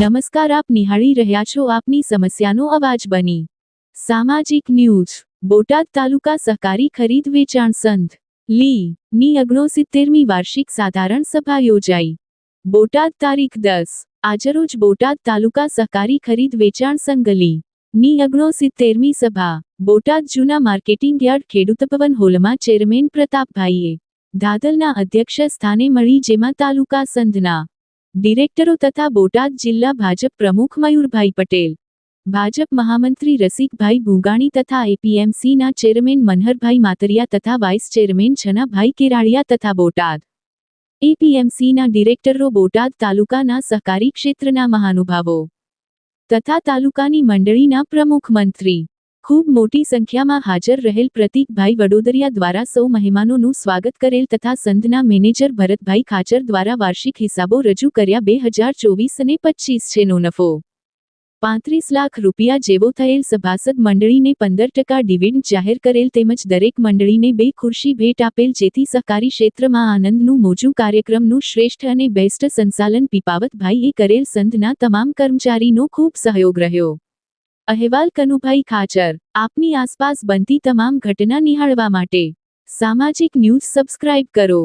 નમસ્કાર, આપ નિહાળી રહ્યા છો આપની સમસ્યાનો અવાજ બની. સામાજિક ન્યૂઝ, બોટાદ તાલુકા સહકારી ખરીદ વેચાણ સંઘ, લી, ની અગ્નોસિત્તેરમી વાર્ષિક સાધારણ સભા યોજાઈ. બોટાદ તારીખ દસ, આજરોજ બોટાદ તાલુકા સહકારી ખરીદ વેચાણ સંઘ, લી, ની અગ્નોસિત્તેરમી સભા, બોટાદ જૂના માર્કેટિંગ યાર્ડ ખેડૂત ભવન હોલમાં ચેરમેન પ્રતાપભાઈએ ધાદલના અધ્યક્ષ સ્થાને મળી, જેમાં તાલુકા સંઘના ડિરેક્ટરો તથા બોટાદ જિલ્લા ભાજપ પ્રમુખ મયુરભાઈ પટેલ, ભાજપ મહામંત્રી રસિકભાઈ ભૂંગાણી તથા એપીએમસીના ચેરમેન મનહરભાઈ માતરિયા તથા વાઇસ ચેરમેન છનાભાઈ કેરાળિયા તથા બોટાદ. એપીએમસીના ડિરેક્ટરો બોટાદ તાલુકાના સહકારી ક્ષેત્રના મહાનુભાવો. તથા તાલુકાની મંડળીના પ્રમુખ મંત્રી. ખૂબ મોટી સંખ્યામાં હાજર રહેલ પ્રતીકભાઈ વડોદરિયા દ્વારા સૌ મહેમાનોનું સ્વાગત કરેલ તથા સંઘના મેનેજર ભરતભાઈ ખાચર દ્વારા વાર્ષિક હિસાબો રજૂ કર્યા બે હજાર ચોવીસ અને પચીસ છેનો નફો. પાંત્રીસ લાખ રૂપિયા જેવો થયેલ સભાસદ મંડળીને પંદર ટકા ડિવિડન્ડ જાહેર કરેલ તેમજ દરેક મંડળીને બે ખુરશી ભેટ આપેલ જેથી સહકારી ક્ષેત્રમાં આનંદનું મોજું કાર્યક્રમનું શ્રેષ્ઠ અને બેસ્ટ સંચાલન પીપાવતભાઈએ કરેલ સંઘના તમામ કર્મચારીનો ખૂબ સહયોગ રહ્યો. અહેવાલ કનુભાઈ ખાચર. આપની આસપાસ બનતી તમામ ઘટના નિહાળવા માટે સામાજિક ન્યૂઝ સબસ્ક્રાઇબ કરો.